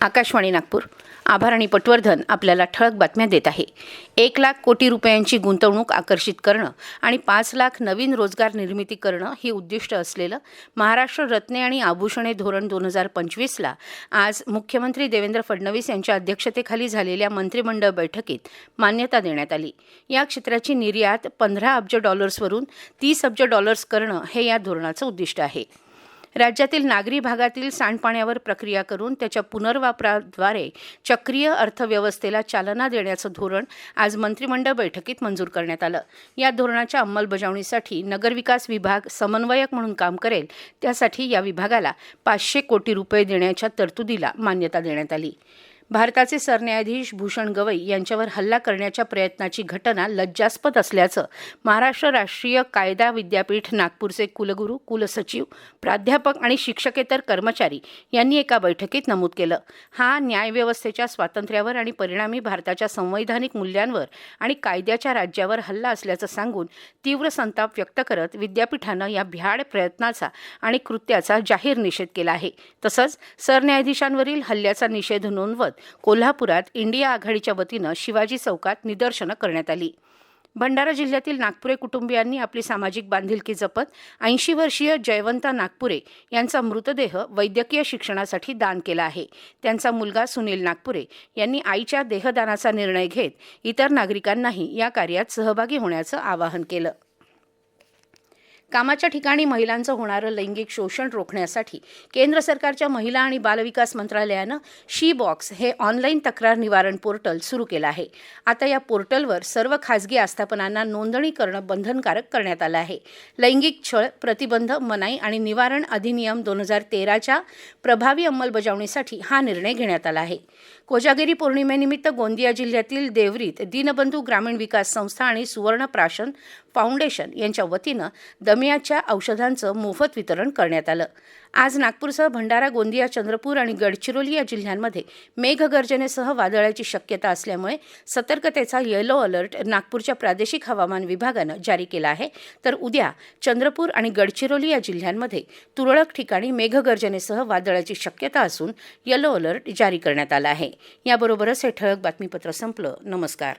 आकाशवाणी नागपूर. आभार आणि पटवर्धन आपल्याला ठळक बातम्या देत आहे. एक लाख कोटी रुपयांची गुंतवणूक आकर्षित करणं आणि पाच लाख नवीन रोजगार निर्मिती करणं ही उद्दिष्ट असलेलं महाराष्ट्र रत्ने आणि आभूषणे धोरण दोन हजार पंचवीसला आज मुख्यमंत्री देवेंद्र फडणवीस यांच्या अध्यक्षतेखाली झालेल्या मंत्रिमंडळ बैठकीत मान्यता देण्यात आली. या क्षेत्राची निर्यात पंधरा अब्ज डॉलर्सवरून तीस अब्ज डॉलर्स करणं हे या धोरणाचं उद्दिष्ट आहे. राज्यातील नागरी भागातील सांडपाण्यावर प्रक्रिया करून त्याच्या पुनर्वापराद्वारे चक्रीय अर्थव्यवस्थेला चालना देण्याचं धोरण आज मंत्रिमंडळ बैठकीत मंजूर करण्यात आलं. या धोरणाच्या अंमलबजावणीसाठी नगरविकास विभाग समन्वयक म्हणून काम करेल त्यासाठी या विभागाला पाचशे कोटी रुपये देण्याच्या तरतुदीला मान्यता देण्यात आली. भारताचे सरन्यायाधीश भूषण गवई यांच्यावर हल्ला करण्याच्या प्रयत्नाची घटना लज्जास्पद असल्याचं महाराष्ट्र राष्ट्रीय कायदा विद्यापीठ नागपूरचे कुलगुरू कुलसचिव प्राध्यापक आणि शिक्षकेतर कर्मचारी यांनी एका बैठकीत नमूद केलं. हा न्यायव्यवस्थेच्या स्वातंत्र्यावर आणि परिणामी भारताच्या संवैधानिक मूल्यांवर आणि कायद्याच्या राज्यावर हल्ला असल्याचं सांगून तीव्र संताप व्यक्त करत विद्यापीठानं या भ्याड प्रयत्नाचा आणि कृत्याचा जाहीर निषेध केला आहे. तसंच सरन्यायाधीशांवरील हल्ल्याचा निषेध नोंदवत कोल्हापुरात इंडिया आघाडीच्या वतीनं शिवाजी चौकात निदर्शनं करण्यात आली. भंडारा जिल्ह्यातील नागपुरे कुटुंबियांनी आपली सामाजिक बांधिलकी जपत ऐंशी वर्षीय जयवंता नागपुरे यांचा मृतदेह वैद्यकीय शिक्षणासाठी दान केला आहे. त्यांचा मुलगा सुनील नागपुरे यांनी आईच्या देहदानाचा निर्णय घेत इतर नागरिकांनाही या कार्यात सहभागी होण्याचं आवाहन केलं. कामाच्या ठिकाणी महिलांचं होणारं लैंगिक शोषण रोखण्यासाठी केंद्र सरकारच्या महिला आणि बालविकास मंत्रालयानं शी बॉक्स हे ऑनलाईन तक्रार निवारण पोर्टल सुरू केलं आहे. आता या पोर्टलवर सर्व खाजगी आस्थापनांना नोंदणी करणं बंधनकारक करण्यात आलं आहे. लैंगिक छळ प्रतिबंध मनाई आणि निवारण अधिनियम दोन हजार तेराच्या प्रभावी अंमलबजावणीसाठी हा निर्णय घेण्यात आला आहे. कोजागिरी पौर्णिमेनिमित्त गोंदिया जिल्ह्यातील देवरीत दीनबंधू ग्रामीण विकास संस्था आणि सुवर्ण प्राशन फाउंडेशन यांच्या वतीनं दमियाच्या औषधांचं मोफत वितरण करण्यात आलं. आज नागपूरसह भंडारा गोंदिया चंद्रपूर आणि गडचिरोली या जिल्ह्यांमध्ये मेघगर्जनेसह वादळाची शक्यता असल्यामुळे सतर्कतेचा येलो अलर्ट नागपूरच्या प्रादेशिक हवामान विभागानं जारी केला आहे. तर उद्या चंद्रपूर आणि गडचिरोली या जिल्ह्यांमध्ये तुरळक ठिकाणी मेघगर्जनेसह वादळाची शक्यता असून येलो अलर्ट जारी करण्यात आला आहे. याबरोबरच हे ठळक बातमीपत्र संपलं. नमस्कार.